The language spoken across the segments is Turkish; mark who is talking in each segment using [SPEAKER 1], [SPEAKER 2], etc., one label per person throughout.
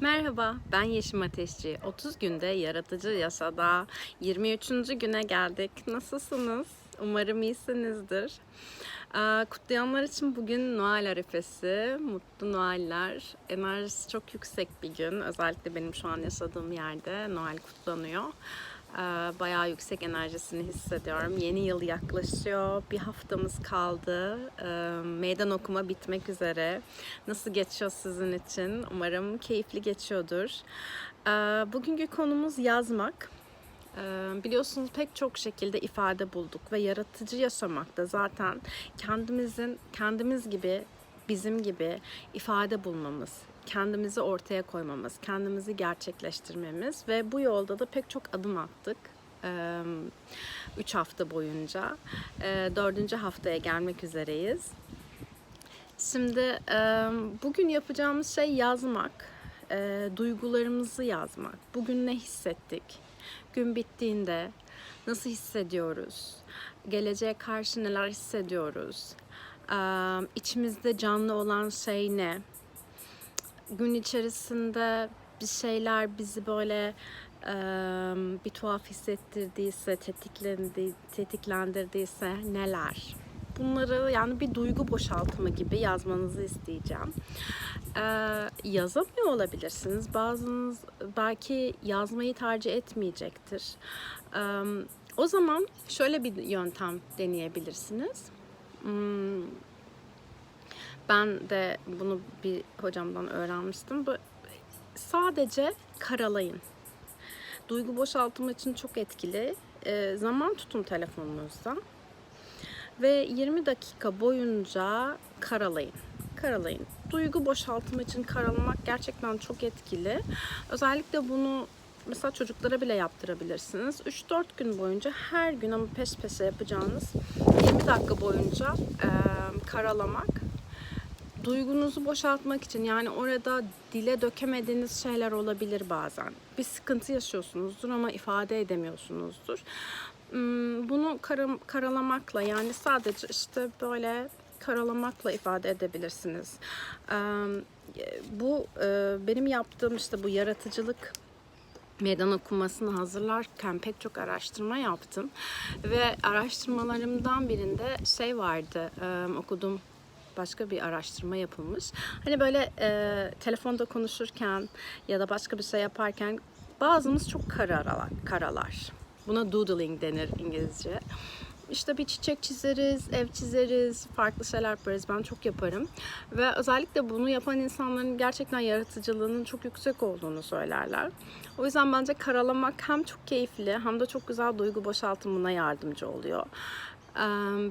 [SPEAKER 1] Merhaba, ben Yeşim Ateşçi. 30 günde yaratıcı yasada 23. güne geldik. Nasılsınız? Umarım iyisinizdir. Kutlayanlar için bugün Noel arifesi, mutlu Noeller. Enerjisi çok yüksek bir gün. Özellikle benim şu an yaşadığım yerde Noel kutlanıyor. Aa, Bayağı yüksek enerjisini hissediyorum. Yeni yıl yaklaşıyor. Bir haftamız kaldı. Ee, Meydan okuma bitmek üzere. Nasıl geçiyor sizin için? Umarım keyifli geçiyordur. Ee, Bugünkü konumuz yazmak. Ee, Biliyorsunuz pek çok şekilde ifade bulduk ve yaratıcı yaşamakta zaten kendimizin kendimiz gibi bizim gibi ifade bulmamız, kendimizi ortaya koymamız, kendimizi gerçekleştirmemiz ve bu yolda da pek çok adım attık. 3 hafta boyunca. Ee, Dördüncü haftaya gelmek üzereyiz. Şimdi bugün yapacağımız şey yazmak, duygularımızı yazmak. Bugün ne hissettik? Gün bittiğinde nasıl hissediyoruz? Geleceğe karşı neler hissediyoruz? İçimizde canlı olan şey ne? Gün içerisinde bir şeyler bizi böyle bir tuhaf hissettirdiyse, tetiklendi, tetiklendirdiyse neler? Bunları yani bir duygu boşaltımı gibi yazmanızı isteyeceğim. Ee, yazamıyor olabilirsiniz. Bazınız belki yazmayı tercih etmeyecektir. Ee, o zaman şöyle bir yöntem deneyebilirsiniz. Hmm, ben de bunu bir hocamdan öğrenmiştim. Bu sadece karalayın. Duygu boşaltımı için çok etkili. Ee, zaman tutun telefonunuzda ve 20 dakika boyunca karalayın. Karalayın. Duygu boşaltımı için karalamak gerçekten çok etkili. Özellikle bunu mesela çocuklara bile yaptırabilirsiniz. 3-4 gün boyunca her gün ama peş peşe yapacağınız 20 dakika boyunca e, karalamak duygunuzu boşaltmak için yani orada dile dökemediğiniz şeyler olabilir bazen. Bir sıkıntı yaşıyorsunuzdur ama ifade edemiyorsunuzdur. Hmm, Bunu kara- karalamakla yani sadece işte böyle karalamakla ifade edebilirsiniz. Bu benim yaptığım işte bu yaratıcılık meydan okumasını hazırlarken pek çok araştırma yaptım ve araştırmalarımdan birinde şey vardı okudum başka bir araştırma yapılmış. Hani böyle telefonda konuşurken ya da başka bir şey yaparken bazımız çok karalar. karalar. Buna doodling denir İngilizce. İşte bir çiçek çizeriz, ev çizeriz, farklı şeyler yaparız. Ben çok yaparım. Ve özellikle bunu yapan insanların gerçekten yaratıcılığının çok yüksek olduğunu söylerler. O yüzden bence karalamak hem çok keyifli hem de çok güzel duygu boşaltımına yardımcı oluyor.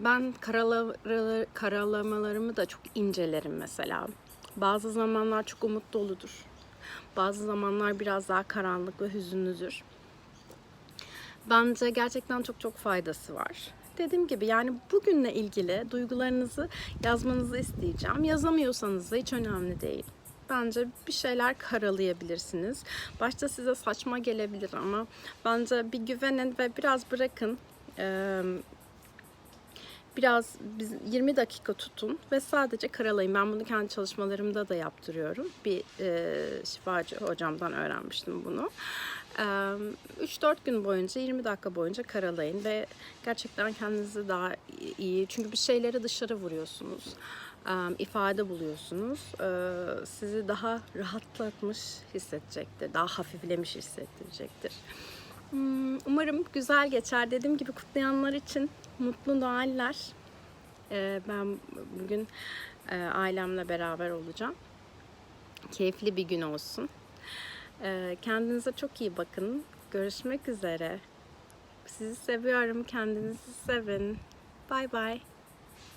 [SPEAKER 1] Ben karala- karalamalarımı da çok incelerim mesela. Bazı zamanlar çok umut doludur. Bazı zamanlar biraz daha karanlık ve hüzünlüdür. Bence gerçekten çok çok faydası var. Dediğim gibi yani bugünle ilgili duygularınızı yazmanızı isteyeceğim. Yazamıyorsanız da hiç önemli değil. Bence bir şeyler karalayabilirsiniz. Başta size saçma gelebilir ama bence bir güvenin ve biraz bırakın. Ee, biraz biz 20 dakika tutun ve sadece karalayın. Ben bunu kendi çalışmalarımda da yaptırıyorum. Bir e, şifacı hocamdan öğrenmiştim bunu. E, 3-4 gün boyunca 20 dakika boyunca karalayın ve gerçekten kendinizi daha iyi çünkü bir şeyleri dışarı vuruyorsunuz. E, ifade buluyorsunuz. E, sizi daha rahatlatmış hissedecektir. Daha hafiflemiş hissettirecektir. Hmm, Umarım güzel geçer. Dediğim gibi kutlayanlar için mutlu Noeller. Ee, Ben bugün e, ailemle beraber olacağım. Keyifli bir gün olsun. Ee, Kendinize çok iyi bakın. Görüşmek üzere. Sizi seviyorum. Kendinizi sevin. Bay bay.